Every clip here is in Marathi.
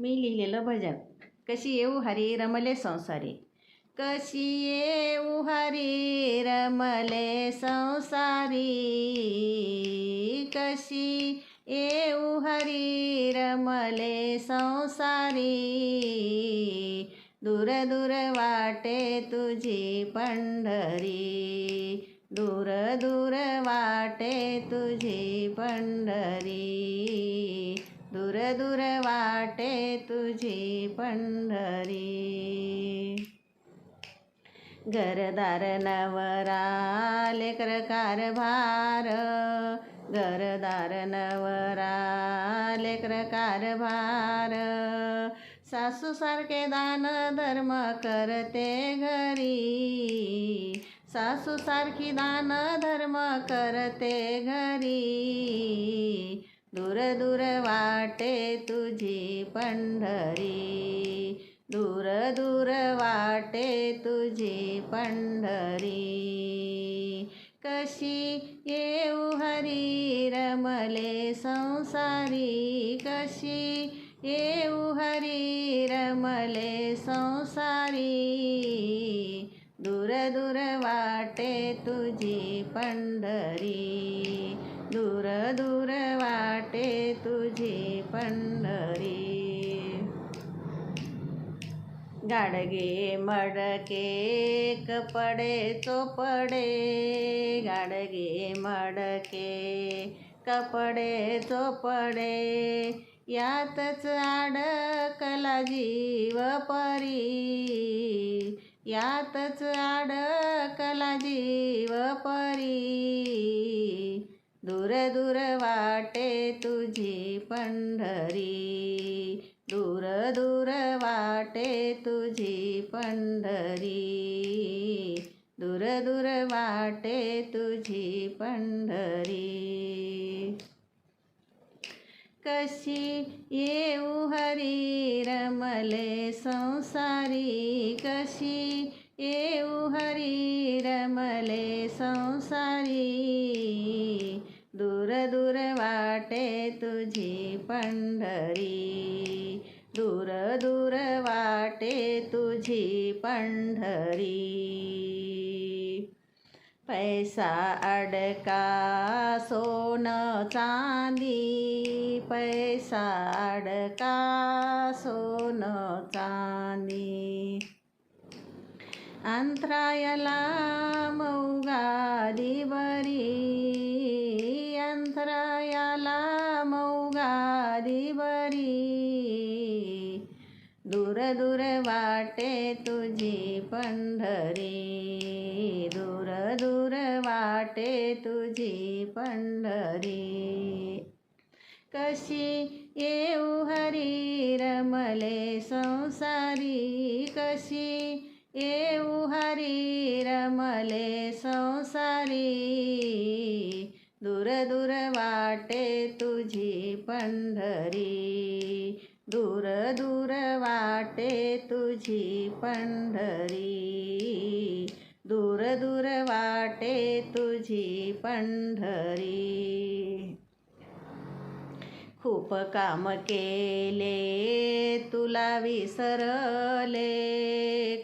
मी लिहिलेलं भजन. कशी येऊ हरी रमले संसारी. कशी येऊ हरी रमले संसारी. कशी येऊ हरी रमले संसारी. दूर दूर वाटे तुझी पंढरी. दूर दूर वाटे तु घरदार नवरा लेकर कारभार घरदार नवरा लेकर कारभार सासू सारखे दान धर्म करते घरी. सासू सारखी दान धर्म करते घरी. दूर दूर वाटे तुझी पंढरी. दूर दूर वाटे तुझी पंढरी. कशी येऊ हरी रमले संसारी. कशी येऊ हरी रमले संसारी. दूर दूर वाटे तुझी पंढरी. गाडगे मडके कपडे चोपडे गाडगे मडके कपडे चोपडे यातच अडकला जीव परी. यातच अडकला जीव परी. दूर दूर वाटे तुझी पंढरी. दूर वाटे तुझी पंढरी. दूर दूर वाटे तुझी पंढरी. कशी येऊ हरी रमले संसारी. कशी येऊ हरी रमले संसारी. दूर दूर वाटे तुझी पंढरी. दूर दूर वाटे तुझी पंढरी. पैसा अडका सोनं चांदी. पैसा अडका सोनं चांदी. अंतरायाला मौगादी बरी अंतरायाला मौगादी बरी दूर वाटे तुझी पंढरी. दूर दूर वाटे तुझी पंढरी. कशी येऊ हरी रमले संसारी. कशी येऊ हरी रमले संसारी. दूर दूर वाटे तुझी पंढरी. दूर दूर वाटे तुझी पंढरी. दूर दूर वाटे तुझी पंढरी. खूप काम केले तुला विसरले.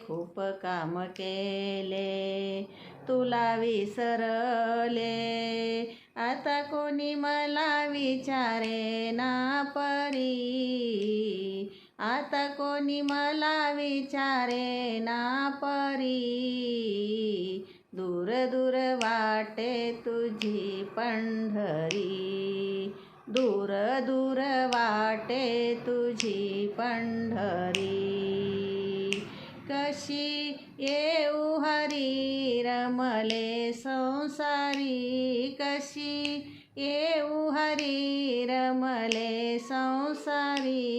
खूप काम केले तुला विसरले. आता कोणी मला विचारे ना परी. आता कोणी मला विचारे ना परी. दूर दूर वाटे तुझी पंढरी. दूर दूर वाटे तुझी पंढरी. कशी येऊ हरी रमले संसारी कशी? येऊ हरी रमले संसारी.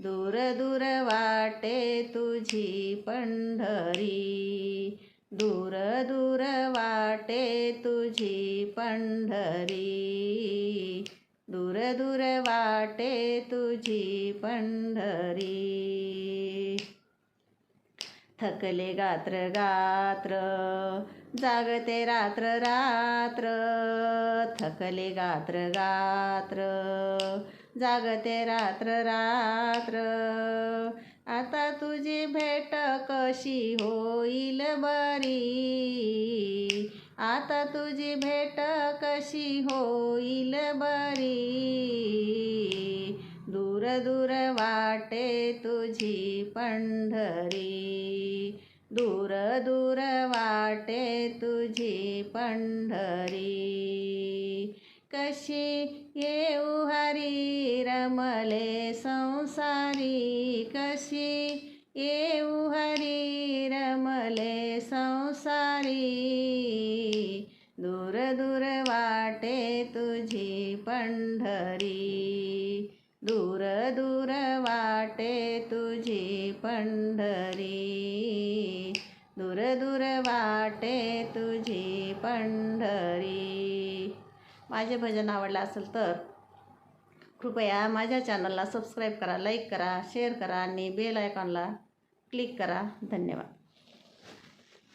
दूर दूर वाटे तुझी पंढरी. दूर दूर वाटे तुझी पंढरी. दूर दूर वाटे तुझी पंढरी. थकले गात्र गात्र जागते रात्र रात्र. थकले गात्र गात्र जागते रात्र रात्र. आता तुझी भेट कशी होईल बरी? आता तुझी भेट कशी होईल बरी? दूर दूर वाटे तुझी पंढरी. दूर दूर वाटे तुझी पंढरी. कशी येऊ हरी रमले संसारी. कशी येऊ हरी रमले संसारी. दूर दूर वाटे तुझी पंढरी. दूर दूर वाटे तुझी पंढरी. दूर दूर वाटे तुझी पंढरी. माझे भजन आवडलं असेल तर कृपया माझ्या चॅनलला सबस्क्राईब करा लाईक करा शेअर करा आणि बेल आयकॉनला क्लिक करा. धन्यवाद.